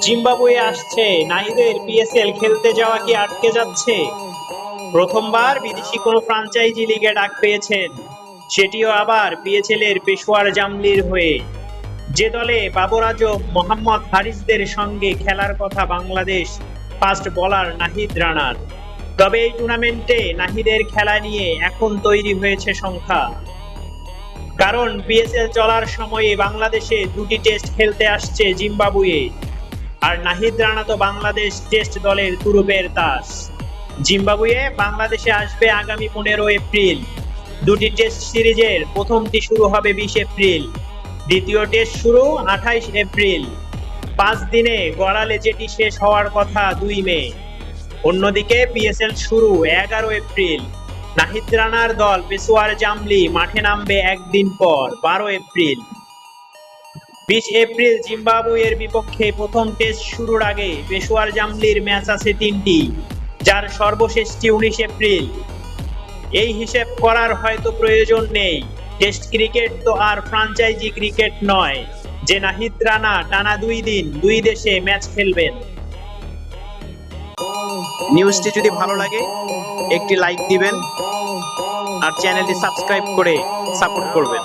Zimbabwe আসছে। নাহিদের PSL খেলতে যাওয়া কি আটকে যাচ্ছে? প্রথমবার বিদেশি কোনো ফ্রাঞ্চাইজি লিগে ডাক পেয়েছেন। সেটিও আবার পিএসএল এর পেশোয়ার জামলির হয়ে। যে দলে বাবর আজম, মোহাম্মদ হারিসদের সঙ্গে খেলার কথা বাংলাদেশ ফাস্ট বোলার নাহিদ রানার। তবে এই টুর্নামেন্টে নাহিদের খেলা নিয়ে এখন তৈরি হয়েছে সংখ্যা। কারণ পিএসএল চলার সময়ে বাংলাদেশে দুটি টেস্ট খেলতে আসছে জিম্বাবুয়ে। আর নাহিদ রানা তো বাংলাদেশ টেস্ট দলের তুরুপের তাস জিম্বাবুয়ে বাংলাদেশে আসবে আগামী পনেরো এপ্রিল। দুটি টেস্ট সিরিজের প্রথমটি শুরু হবে বিশ এপ্রিল। দ্বিতীয় টেস্ট শুরু আঠাইশ এপ্রিল। পাঁচ দিনে গড়ালে যেটি শেষ হওয়ার কথা দুই মে। অন্যদিকে পিএসএল শুরু এগারো এপ্রিল। নাহিদ রানার দল পেশোয়ার জামলি মাঠে নামবে একদিন পর, বারো এপ্রিল। বিশ এপ্রিল জিম্বাবুয়ের বিপক্ষে প্রথম টেস্ট শুরুর আগে পেশোয়ার জামলির ম্যাচ আছে তিনটি, যার সর্বশেষটি উনিশ এপ্রিল। এই হিসেব করার হয়তো প্রয়োজন নেই। টেস্ট ক্রিকেট তো আর ফ্রাঞ্চাইজি ক্রিকেট নয়। যে নাহিদ রানা টানা দুই দিন দুই দেশে ম্যাচ খেলবেন। নিউজটি যদি ভালো লাগে, একটি লাইক দিবেন আর চ্যানেলটি সাবস্ক্রাইব করে সাপোর্ট করবেন।